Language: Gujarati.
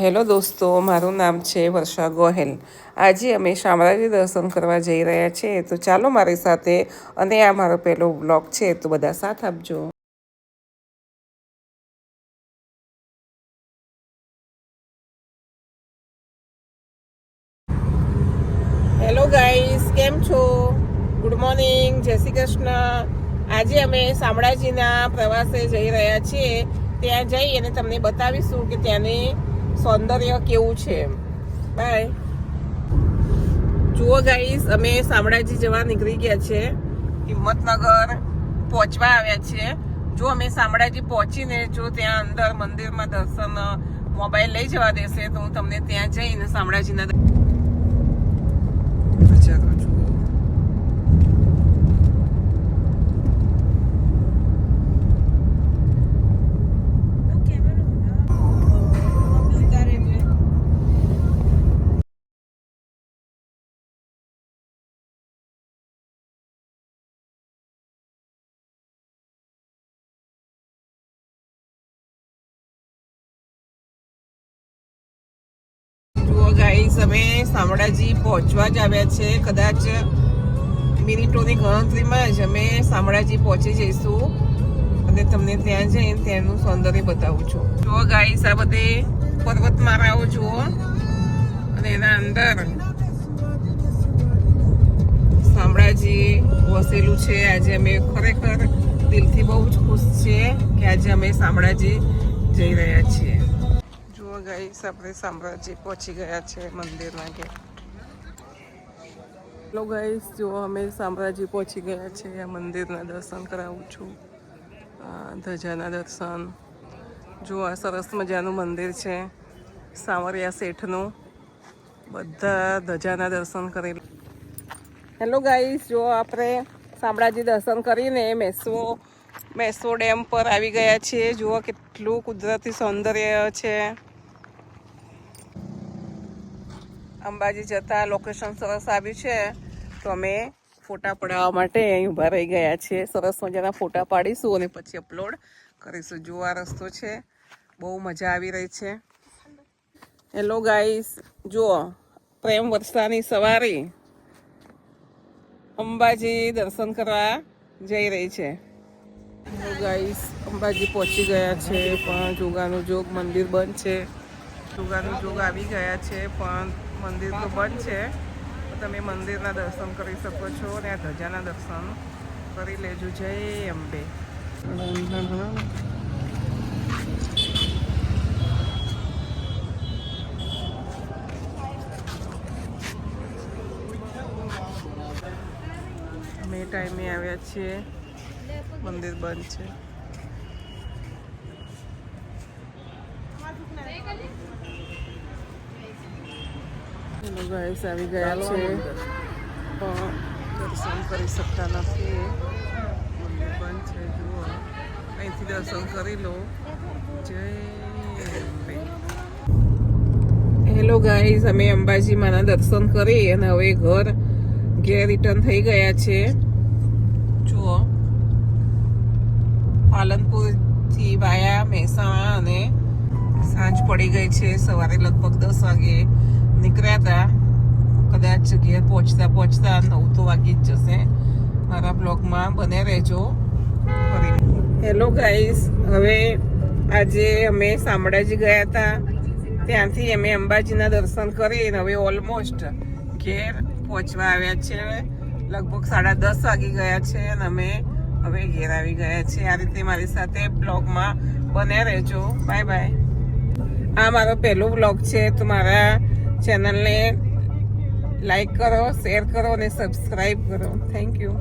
હેલો દોસ્તો, મારું નામ છે વર્ષા ગોહેલ. આજે અમે શામળાજી દર્શન કરવા જઈ રહ્યા છીએ તો ચાલો મારી સાથે, અને આ મારો પહેલો બ્લોગ છે, તો બધા સાથ આપજો. હેલો ગાઈસ, કેમ છો? ગુડ મોર્નિંગ, જય શ્રી કૃષ્ણ. આજે અમે શામળાજીના પ્રવાસે જઈ રહ્યા છીએ. ત્યાં જઈ અને તમને બતાવીશું કે ત્યાંની સૌંદર્ય કેવું છે એમ. બાય જુઓ ગાઈસ અમે શામળાજી જવા નીકળી ગયા છે. હિંમતનગર પહોંચવા આવ્યા છે. જો અમે શામળાજી પહોંચીને જો ત્યાં અંદર મંદિરમાં દર્શન, મોબાઈલ લઈ જવા દેશે તો હું તમને ત્યાં જઈને શામળાજીના ગાઈસ, અમે શામળાજી પહોંચવા જ આવ્યા છે. કદાચ મિનિટોની ગણતરીમાં જ અમે શામળાજી પહોંચી જઈશું અને તમને ત્યાં જઈને ત્યાંનું સૌંદર્ય બતાવું છું. જુઓ ગાઈસ, આ બધે પર્વતમાળાઓ જુઓ અને એના અંદર શામળાજી વસેલું છે. આજે અમે ખરેખર દિલથી બહુ જ ખુશ છીએ કે આજે અમે શામળાજી જઈ રહ્યા છીએ. ગાઈસ આપણે સામ્રાજ્ય પહોંચી ગયા છે મંદિરના ગેટ હેલો ગાઈસ જો અમે શામળાજી પહોંચી ગયા છે, આ મંદિરના દર્શન કરાવું છું. ધજાના દર્શન. જો આ સરસ મજાનું મંદિર છે, સાવરિયા શેઠનું. બધા ધજાના દર્શન કરી હેલો ગાઈસ જો આપણે શામળાજી દર્શન કરીને મેસો મેસો ડેમ પર આવી ગયા છીએ. જુઓ કેટલું કુદરતી સૌંદર્ય છે. અંબાજી જતા લોકેશન સરસ આવ્યું છે. તો અમે ફોટા પડાવવા માટે અહીં ઊભા રહી ગયા છીએ. સરસ મજાના ફોટા પાડીશું અને પછી અપલોડ કરીશું. જો આ રસ્તો છે. બહુ મજા આવી રહી છે. હેલો ગાઈસ જુઓ, પ્રેમ વર્ષાની સવારી. અંબાજી દર્શન કરવા જઈ રહી છે. ગાઈસ અંબાજી પહોંચી ગયા છે, પણ જોગાનું જોગ મંદિર બંધ છે. જોગાનું જોગ આવી ગયા છે, પણ મંદિર તો બંધ છે. તમે મંદિરના દર્શન કરી શકો છો અને ધજાના દર્શન કરી લેજો. જય અંબે. અમે ટાઈમે આવ્યા છીએ. મંદિર બંધ છે. ગાઈસ આવી ગયા છે પણ દર્શન કરી શકતા નથી. મંદિર બંધ છે જુઓ. અહીંથી દર્શન કરી લો. જય હેલો ગાઈઝ અમે અંબાજી માના દર્શન કરી અને હવે ઘર ઘેર રિટર્ન થઈ ગયા છે. જુઓ. પાલનપુરથી વાયા મહેસાણા અને સાંજ પડી ગઈ છે. સવારે લગભગ દસ વાગે નીકળ્યા હતા કદાચ ઘેર પહોંચતા પહોંચતા નવ તો વાગી જ જશે મારા બ્લોગમાં બને રહેજો હેલો ગાઈસ હવે આજે અમે શામળાજી ગયા હતા ત્યાંથી અમે અંબાજીના દર્શન કરીને હવે ઓલમોસ્ટ ઘેર પહોંચવા આવ્યા છે લગભગ સાડા દસ વાગી ગયા છે અને અમે હવે ઘેર આવી ગયા છે આ રીતે મારી સાથે બ્લોગમાં બને રહેજો બાય બાય આ મારો પહેલો બ્લોગ છે તો મારા ચેનલને લાઈક કરો શેર કરો અને સબસ્ક્રાઈબ કરો. Thank you